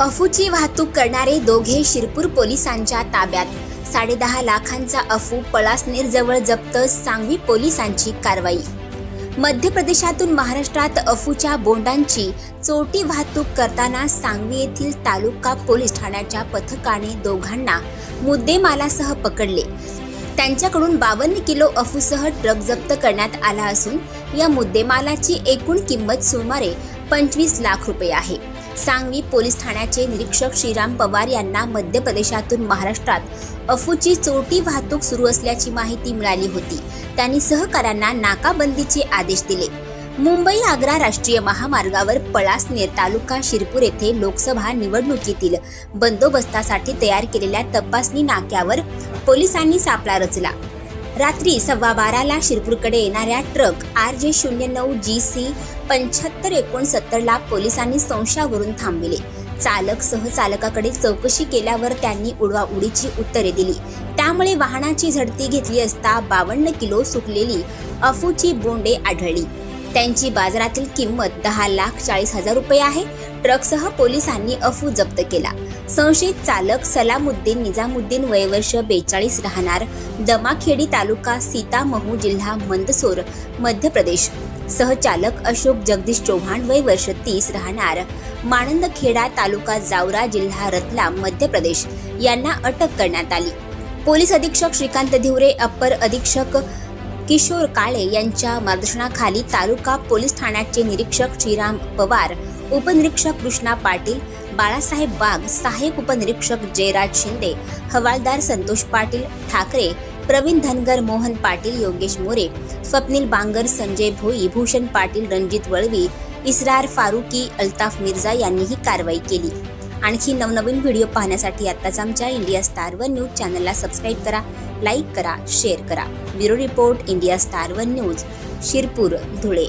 अफूची वाहतूक करणारे दोघे शिरपूर पोलिसांच्या ताब्यात. साडेदहा लाखांचा अफू पळासनेरजवळ जप्त सांगवी पोलिसांची कारवाई. मध्य प्रदेशातून महाराष्ट्रात अफूच्या बोंडांची चोरटी वाहतूक करताना सांगवी येथील तालुका पोलीस ठाण्याच्या पथकाने दोघांना मुद्देमालासह पकडले. त्यांच्याकडून बावन्न किलो अफूसह ट्रक जप्त करण्यात आला असून या मुद्देमालाची एकूण किंमत सुमारे पंचवीस लाख रुपये आहे. सांगवी पोलीस ठाण्याचे निरीक्षक श्रीराम पवार यांना मध्य प्रदेशातून महाराष्ट्रात अफूची चोरटी वाहतूक सुरू असल्याची माहिती मिळाली होती. त्यांनी सहकाऱ्यांना नाकाबंदीचे आदेश दिले. मुंबई आग्रा राष्ट्रीय महामार्गावर पळासनेर तालुका शिरपूर येथे लोकसभा निवडणुकीतील बंदोबस्तासाठी तयार केलेल्या तपासणी नाक्यावर पोलिसांनी सापळा रचला. रात्री सव्वा बाराला शिरपूरकडे येणाऱ्या ट्रक आर जे शून्य नऊ जी सी पंच्याहत्तर एकोणसत्तर लाख पोलिसांनी संशयावरून थांबविले. चालक सहचालकाकडे चौकशी केल्यावर त्यांनी उडवाउडीची उत्तरे दिली. त्यामुळे वाहनाची झडती घेतली असता बावन्न किलो सुकलेली अफूची बोंडे आढळली. त्यांची बाजारातील किंमत दहा लाख चाळीस हजार रुपये आहे. ट्रकसह पोलिसांनी अफू जप्त केला. संशयित चालक सलामुद्दीन निजामुद्दीन वयवर्ष बेचाळीस राहणार दमाखेडी तालुका सीतामहू जिल्हा मंदसोर मध्य प्रदेश. सहचालक अशोक जगदीश चौहान वय वर्ष तीस राहणार. मानंदखेडा तालुका जावरा जिल्हा रतलाम मध्य प्रदेश. यांना अटक करण्यात आली. पोलीस अधीक्षक श्रीकांत धिवरे अप्पर अधीक्षक किशोर काळे यांच्या मार्गदर्शनाखाली तालुका पोलीस ठाण्याचे निरीक्षक श्रीराम पवार उपनिरीक्षक कृष्णा पाटील बाळासाहेब बाग सहाय्यक उपनिरीक्षक जयराज शिंदे हवालदार संतोष पाटील ठाकरे प्रवीण धनगर मोहन पाटील योगेश मोरे स्वप्नील बांगर संजय भोई भूषण पाटील रणजित वळवी इस्रार फारुकी अल्ताफ मिर्झा यांनी ही कारवाई केली. आणखी नवनवीन व्हिडिओ पाहण्यासाठी आत्ताच आमच्या इंडिया स्टार वन न्यूज चॅनलला सबस्क्राईब करा लाईक करा शेअर करा. Bureau report India star one news Shirpur Dhule.